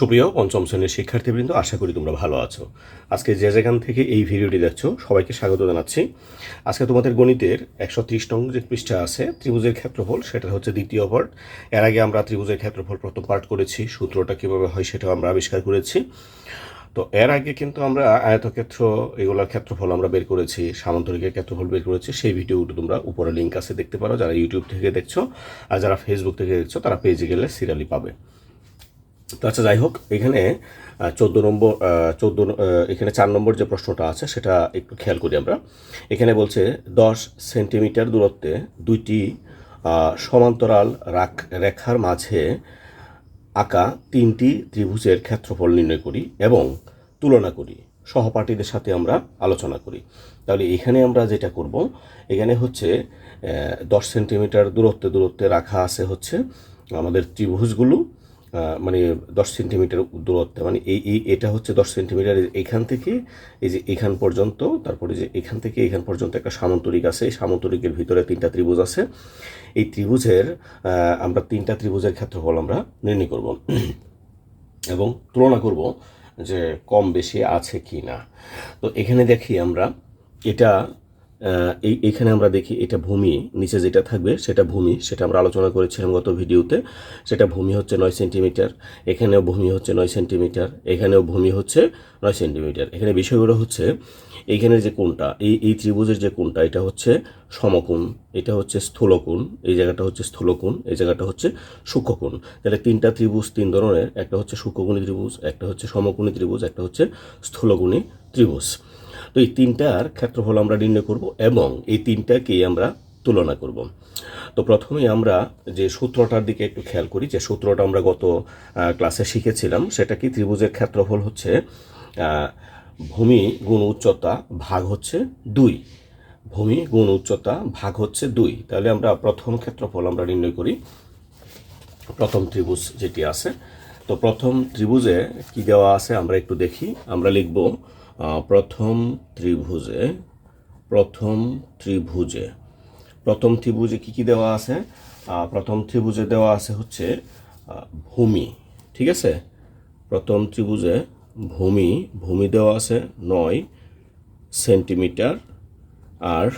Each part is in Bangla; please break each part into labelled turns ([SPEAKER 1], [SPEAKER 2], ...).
[SPEAKER 1] সুপ্রিয় পঞ্চম শ্রেণির শিক্ষার্থীবৃন্দ, আশা করি তোমরা ভালো আছো। আজকে যে যেখান থেকে এই ভিডিওটি দেখছ, সবাইকে স্বাগত জানাচ্ছি। আজকে তোমাদের গণিতের একশো ত্রিশ নং যে পৃষ্ঠা আছে, ত্রিভুজের ক্ষেত্রফল, সেটা হচ্ছে দ্বিতীয় পার্ট এর আগে আমরা ত্রিভুজের ক্ষেত্রফল প্রথম পার্ট করেছি, সূত্রটা কীভাবে হয় সেটাও আমরা আবিষ্কার করেছি। তো এর আগে কিন্তু আমরা আয়তক্ষেত্র, এগুলোর ক্ষেত্রফল আমরা বের করেছি, সামান্তরিকের ক্ষেত্রফল বের করেছি, সেই ভিডিওটা তোমরা উপরে লিঙ্ক আছে, দেখতে পারো। যারা ইউটিউব থেকে দেখছ আর যারা ফেসবুক থেকে দেখছ, তারা পেজে গেলে সিরিয়ালি পাবে। তো আচ্ছা যাই হোক, এখানে চোদ্দ নম্বর চোদ্দ এখানে চার নম্বর যে প্রশ্নটা আছে, সেটা একটু খেয়াল করি আমরা। এখানে বলছে, দশ সেন্টিমিটার দূরত্বে দুইটি সমান্তরাল রাখ, রেখার মাঝে আঁকা তিনটি ত্রিভুজের ক্ষেত্রফল নির্ণয় করি এবং তুলনা করি। সহপাঠীদের সাথে আমরা আলোচনা করি। তাহলে এখানে আমরা যেটা করব, এখানে হচ্ছে দশ সেন্টিমিটার দূরত্বে দূরত্বে রাখা আছে হচ্ছে আমাদের ত্রিভুজগুলো মানে দশ সেন্টিমিটার দূরত্বে মানে এই এই, এটা হচ্ছে দশ সেন্টিমিটার। এখান থেকে এই যে এখান পর্যন্ত, তারপরে যে এখান থেকে এখান পর্যন্ত একটা সামন্তরিক আছে, এই সামন্তরিকের ভিতরে তিনটা ত্রিভুজ আছে। এই ত্রিভুজের আমরা তিনটা ত্রিভুজের ক্ষেত্রফল আমরা নির্ণয় করব। এবং তুলনা করব যে কম বেশি আছে কি না তো এখানে দেখি আমরা, এটা এই এখানে আমরা দেখি এটা ভূমি, নিচে যেটা থাকবে সেটা ভূমি, সেটা আমরা আলোচনা করেছিলাম গত ভিডিওতে। সেটা ভূমি হচ্ছে নয় সেন্টিমিটার, এখানেও ভূমি হচ্ছে নয় সেন্টিমিটার, এখানেও ভূমি হচ্ছে নয় সেন্টিমিটার। এখানে বিষয়গুলো হচ্ছে এইখানের যে কোণটা, এই এই ত্রিভুজের যে কোণটা, এটা হচ্ছে সমকোণ, এটা হচ্ছে স্থূলকোণ, এই জায়গাটা হচ্ছে স্থূলকোণ, এই জায়গাটা হচ্ছে সূক্ষ্মকোণ। তাহলে তিনটা ত্রিভুজ, তিন ধরনের, একটা হচ্ছে সূক্ষ্মকোণী ত্রিভুজ, একটা হচ্ছে সমকোণী ত্রিভুজ, একটা হচ্ছে স্থূলকোণী ত্রিভুজ। তো এই তিনটার ক্ষেত্রফল আমরা নির্ণয় করব এবং এই তিনটাকেই আমরা তুলনা করব। তো প্রথমেই আমরা যে সূত্রটার দিকে একটু খেয়াল করি, যে সূত্রটা আমরা গত ক্লাসে শিখেছিলাম সেটা কি ত্রিভুজের ক্ষেত্রফল হচ্ছে ভূমি গুণ উচ্চতা ভাগ হচ্ছে দুই। ভূমি গুণ উচ্চতা ভাগ হচ্ছে দুই। তাহলে আমরা প্রথম ক্ষেত্রফল আমরা নির্ণয় করি। প্রথম ত্রিভুজ যেটি আছে তো প্রথম ত্রিভুজে কি দেওয়া আছে আমরা একটু দেখি। আমরা লিখব প্রথম ত্রিভুজে প্রথম ত্রিভুজে। প্রথম ত্রিভুজে কি কি দেওয়া আছে? প্রথম ত্রিভুজে দেওয়া আছে হচ্ছে ভূমি, ঠিক আছে? প্রথম ত্রিভুজে ভূমি ভূমি দেওয়া আছে নয় সেন্টিমিটার আর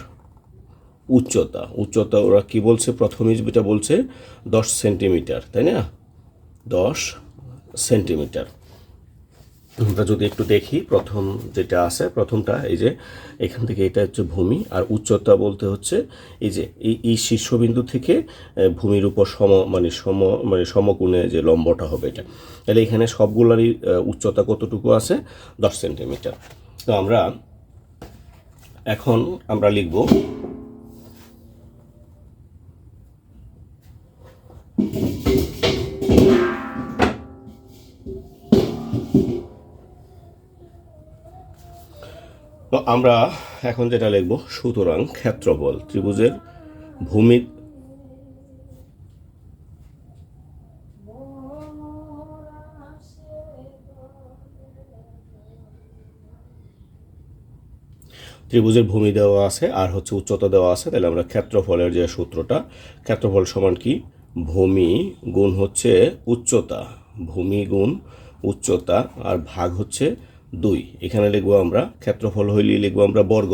[SPEAKER 1] উচ্চতা। উচ্চতা ওরা কি বলছে? প্রথমে যেটা বলছে দশ সেন্টিমিটার, তাই না? দশ সেন্টিমিটার। আমরা যদি একটু দেখি, প্রথম যেটা আছে, প্রথমটা, এই যে, এখান থেকে এটা হচ্ছে ভূমি, আর উচ্চতা বলতে হচ্ছে, এই যে, এই এই শীর্ষবিন্দু থেকে ভূমির উপর সম মানে সম মানে সমকোণে যে লম্বটা হবে এটা। তাহলে এখানে সবগুলারই উচ্চতা কতটুকু আছে? দশ সেন্টিমিটার। তো আমরা এখন আমরা লিখব তো আমরা এখন যেটা লিখব, সুতরাং ক্ষেত্রফল, ত্রিভুজের ভূমি ত্রিভুজের ভূমি দেওয়া আছে আর হচ্ছে উচ্চতা দেওয়া আছে, তাহলে আমরা ক্ষেত্রফলের যে সূত্রটা, ক্ষেত্রফল সমান কি? ভূমি গুণ হচ্ছে উচ্চতা, ভূমি গুণ উচ্চতা, আর ভাগ হচ্ছে দুই। এখানে লিখব আমরা ক্ষেত্রফল হইলে লিখব আমরা বর্গ,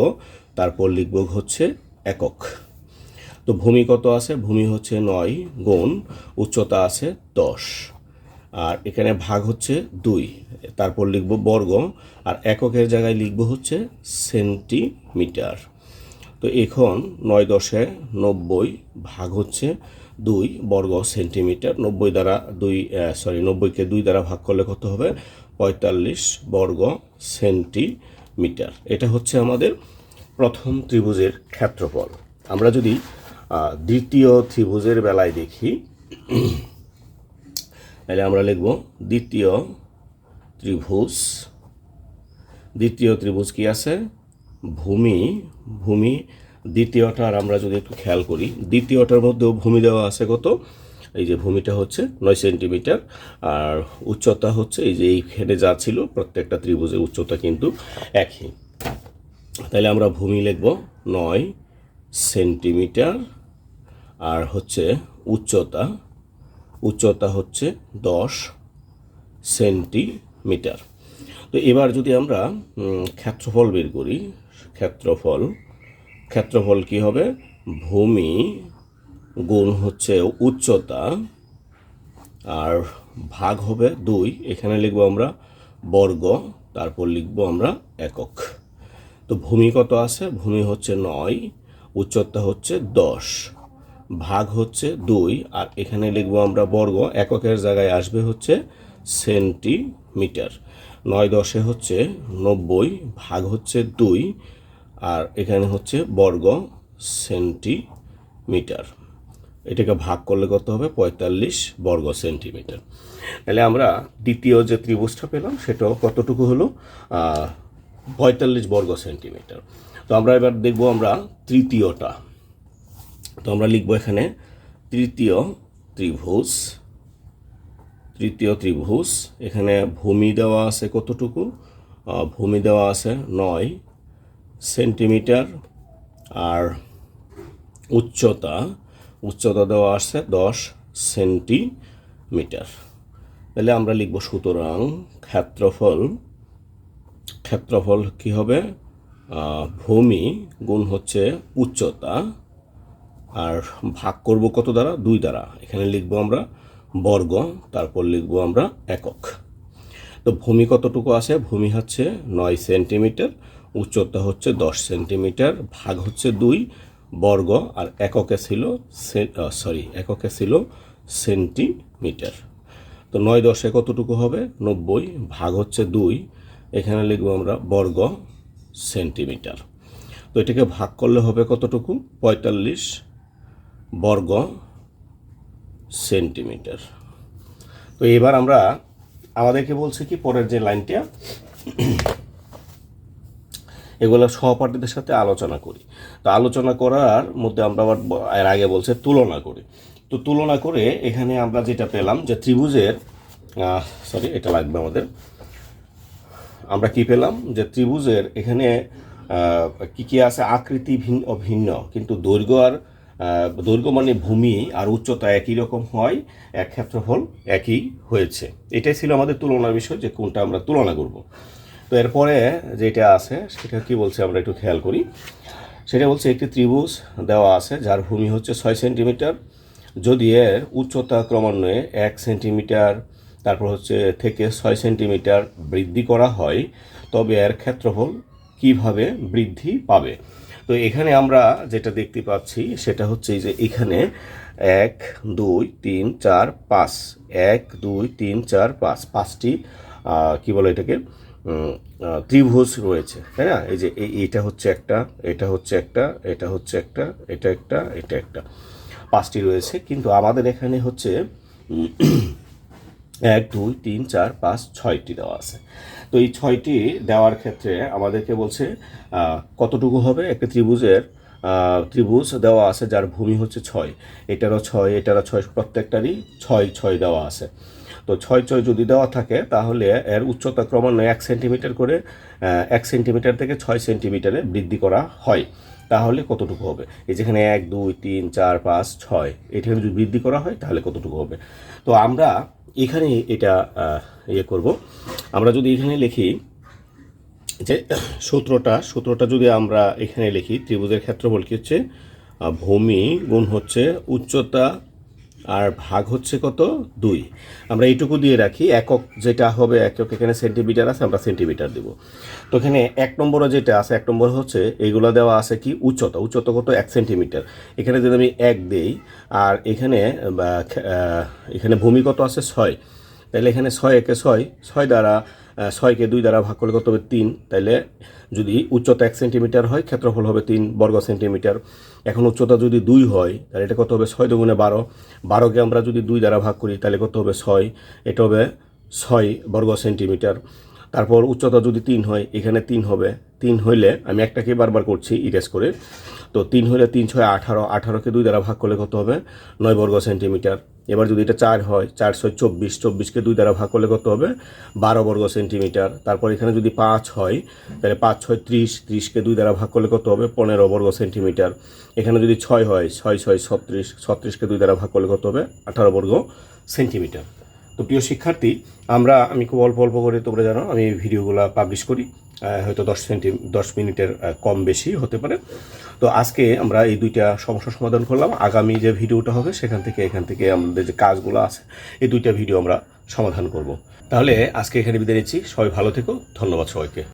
[SPEAKER 1] তারপর লিখব হচ্ছে একক। তো ভূমি কত আছে? ভূমি হচ্ছে নয় গুণ, উচ্চতা আছে দশ। আর এখানে ভাগ হচ্ছে দুই, তারপর লিখব বর্গ, আর এককের জায়গায় লিখব হচ্ছে সেন্টিমিটার। তো এখন নয় দশে নব্বই ভাগ হচ্ছে দুই বর্গ সেন্টিমিটার। নব্বই দ্বারা দুই সরি নব্বইকে দুই দ্বারা ভাগ করলে কত হবে? পঁয়তাল্লিশ বর্গ সেন্টিমিটার। এটা হচ্ছে আমাদের প্রথম ত্রিভুজের ক্ষেত্রফল। আমরা যদি দ্বিতীয় ত্রিভুজের বেলায় দেখি, তাহলে আমরা লিখব দ্বিতীয় ত্রিভুজ। দ্বিতীয় ত্রিভুজ কি আছে? ভূমি ভূমি দ্বিতীয়টার আমরা যদি একটু খেয়াল করি, দ্বিতীয়টার মধ্যেও ভূমি দেওয়া আছে কত? এই যে ভূমিটা হচ্ছে নয় সেন্টিমিটার, আর উচ্চতা হচ্ছে এই যে এইখানে যা ছিল প্রত্যেকটা ত্রিভুজের উচ্চতা কিন্তু একই। তাহলে আমরা ভূমি লিখব নয় সেন্টিমিটার, আর হচ্ছে উচ্চতা উচ্চতা হচ্ছে দশ সেন্টিমিটার। তো এবার যদি আমরা ক্ষেত্রফল বের করি ক্ষেত্রফল। ক্ষেত্রফল কি হবে? ভূমি গুণ হচ্ছে উচ্চতা, আর ভাগ হবে দুই। এখানে লিখব আমরা বর্গ, তারপর লিখব আমরা একক। তো ভূমি কত আছে? ভূমি হচ্ছে নয়, উচ্চতা হচ্ছে দশ, ভাগ হচ্ছে দুই, আর এখানে লিখব আমরা বর্গ। এককের জায়গায় আসবে হচ্ছে সেন্টিমিটার। নয় দশে হচ্ছে নব্বই, ভাগ হচ্ছে দুই আর এখানে হচ্ছে বর্গ সেন্টিমিটার। এটাকে ভাগ করলে কত হবে? পঁয়তাল্লিশ বর্গ সেন্টিমিটার। তাহলে আমরা দ্বিতীয় যে ত্রিভুজটা পেলাম, সেটাও কতটুকু হলো? পঁয়তাল্লিশ বর্গ সেন্টিমিটার। তো আমরা এবার দেখব আমরা তৃতীয়টা। তো আমরা লিখব এখানে তৃতীয় ত্রিভুজ। তৃতীয় ত্রিভুজ, এখানে ভূমি দেওয়া আছে কতটুকু? ভূমি দেওয়া আছে নয় সেন্টিমিটার আর উচ্চতা উচ্চতা দেওয়া আছে দশ সেন্টিমিটার। তাহলে আমরা লিখব সুতরাং ক্ষেত্রফল ক্ষেত্রফল কি হবে? ভূমি গুণ হচ্ছে উচ্চতা। আর ভাগ করব কত দ্বারা? দুই দ্বারা। এখানে লিখব আমরা বর্গ, তারপর লিখব আমরা একক। তো ভূমি কতটুকু আছে? ভূমি হচ্ছে নয় সেন্টিমিটার। উচ্চতা হচ্ছে দশ সেন্টিমিটার, ভাগ হচ্ছে দুই, বর্গ আর এককে ছিল সরি এককে ছিল সেন্টিমিটার। তো নয় দশে কতটুকু হবে? নব্বই, ভাগ হচ্ছে দুই, এখানে লিখব আমরা বর্গ সেন্টিমিটার। তো এটাকে ভাগ করলে হবে কতটুকু? পঁয়তাল্লিশ বর্গ সেন্টিমিটার। তো এবার আমরা আমাদেরকে বলছে কি পরের যে লাইনটা এগুলো সহপাঠীদের সাথে আলোচনা করি। তো আলোচনা করার মধ্যে আমরা আবার এর আগে বলছে তুলনা করি। তো তুলনা করে এখানে আমরা যেটা পেলাম যে ত্রিভুজের সরি এটা লাগবে আমাদের। আমরা কি পেলাম? যে ত্রিভুজের এখানে কি কি আছে? আকৃতি ভিন্ন ভিন্ন। কিন্তু দৈর্ঘ্য আর দৈর্ঘ্য মানে ভূমি আর উচ্চতা একই রকম হয়, এক ক্ষেত্রফল একই হয়েছে। এটাই ছিল আমাদের তুলনার বিষয় যে কোনটা আমরা তুলনা করব। তো এরপরে যেটা আছে, সেটা কি বলছে আমরা একটু খেয়াল করি। সেটা বলছে একটি ত্রিভুজ দেওয়া আছে, যার ভূমি হচ্ছে ছয় সেন্টিমিটার। যদি এর উচ্চতা ক্রমান্বয়ে এক সেন্টিমিটার, তারপর হচ্ছে থেকে ছয় সেন্টিমিটার বৃদ্ধি করা হয়, তবে এর ক্ষেত্রফল কীভাবে বৃদ্ধি পাবে? তো এখানে আমরা যেটা দেখতে পাচ্ছি, সেটা হচ্ছে যে এখানে এক, দুই, তিন, চার, পাঁচ। এক, দুই, তিন, চার, পাঁচ। পাঁচটি কি বলে এটাকে? ত্রিভুজ রয়েছে, তাই না? এই যে এইটা হচ্ছে একটা, এটা হচ্ছে একটা, এটা হচ্ছে একটা, এটা একটা এটা একটা। পাঁচটি রয়েছে, কিন্তু আমাদের এখানে হচ্ছে এক, দুই, তিন, চার, পাঁচ, ছয়টি দেওয়া আছে। তো এই ছয়টি দেওয়ার ক্ষেত্রে আমাদেরকে বলছে কতটুকু হবে? একটা ত্রিভুজের ত্রিভুজ দেওয়া আছে, যার ভূমি হচ্ছে ছয়। এটারও ছয় এটারও ছয়, প্রত্যেকটারই ছয় ছয় দেওয়া আছে। তো ছয় ছয় যদি দেওয়া থাকে, তাহলে এর উচ্চতা ক্রমান্বয়ে এক সেন্টিমিটার করে এক সেন্টিমিটার থেকে ছয় সেন্টিমিটারে বৃদ্ধি করা হয়। তাহলে কতটুকু হবে? এই যেখানে এক, দুই, তিন, চার, পাঁচ, ছয়, এখানে যদি বৃদ্ধি করা হয়, তাহলে কতটুকু হবে? তো আমরা এখানে এটা ইয়ে করব। আমরা যদি এখানে লিখি যে সূত্রটা সূত্রটা যদি আমরা এখানে লিখি, ত্রিভুজের ক্ষেত্রফল কি হচ্ছে? ভূমি গুণ হচ্ছে উচ্চতা আর ভাগ হচ্ছে কত? দুই। আমরা এইটুকু দিয়ে রাখি। একক যেটা হবে, একক এখানে সেন্টিমিটার আছে, আমরা সেন্টিমিটার দেব। তো এখানে এক নম্বরে যেটা আছে, এক নম্বর হচ্ছে, এইগুলো দেওয়া আছে কি? উচ্চতা। উচ্চতা কত? এক সেন্টিমিটার। এখানে যদি আমি এক দেই, আর এখানে এখানে ভূমি কত আছে? ছয়। তাহলে এখানে ছয় একে ছয় ছয় দ্বারা ছয়কে দুই দ্বারা ভাগ করলে কত হবে? তিন। তাইলে যদি উচ্চতা এক সেন্টিমিটার হয়, ক্ষেত্রফল হবে তিন বর্গ সেন্টিমিটার। এখন উচ্চতা যদি দুই হয়, তাহলে এটা কত হবে? ছয় দুগুণে বারো। বারোকে আমরা যদি দুই দ্বারা ভাগ করি, তাহলে কত হবে? ছয়। এটা হবে ছয় বর্গ সেন্টিমিটার। তারপর উচ্চতা যদি তিন হয়, এখানে তিন হবে। তিন হইলে আমি একটাকে বারবার করছি ইরেজ করে। তো তিন হইলে তিন ছয় আঠারো, আঠারোকে দুই দ্বারা ভাগ করলে কত হবে? নয় বর্গ সেন্টিমিটার। এবার যদি এটা চার হয়, চার ছয় চব্বিশ, চব্বিশকে দুই দ্বারা ভাগ করলে কত হবে? বারো বর্গ সেন্টিমিটার। তারপর এখানে যদি পাঁচ হয়, তাহলে পাঁচ ছয় ত্রিশ, ত্রিশকে দুই দ্বারা ভাগ করলে কত হবে? পনেরো বর্গ সেন্টিমিটার। এখানে যদি ছয় হয়, ছয় ছয় ছত্রিশ, ছত্রিশকে দুই দ্বারা ভাগ করলে কত হবে? আঠারো বর্গ সেন্টিমিটার। তো প্রিয় শিক্ষার্থী, আমরা, আমি খুব অল্প অল্প করে তোমরা জানো, আমি ভিডিওগুলো পাবলিশ করি হয়তো দশ সেন্টি, দশ মিনিটের কম বেশি হতে পারে। তো আজকে আমরা এই দুইটা সমস্যা সমাধান করলাম। আগামী যে ভিডিওটা হবে, সেখান থেকে, এখান থেকে আমাদের যে কাজগুলো আছে, এই দুইটা ভিডিও আমরা সমাধান করব। তাহলে আজকে এখানে বিদায় নিচ্ছি। সবাই ভালো থেকো। ধন্যবাদ সবাইকে।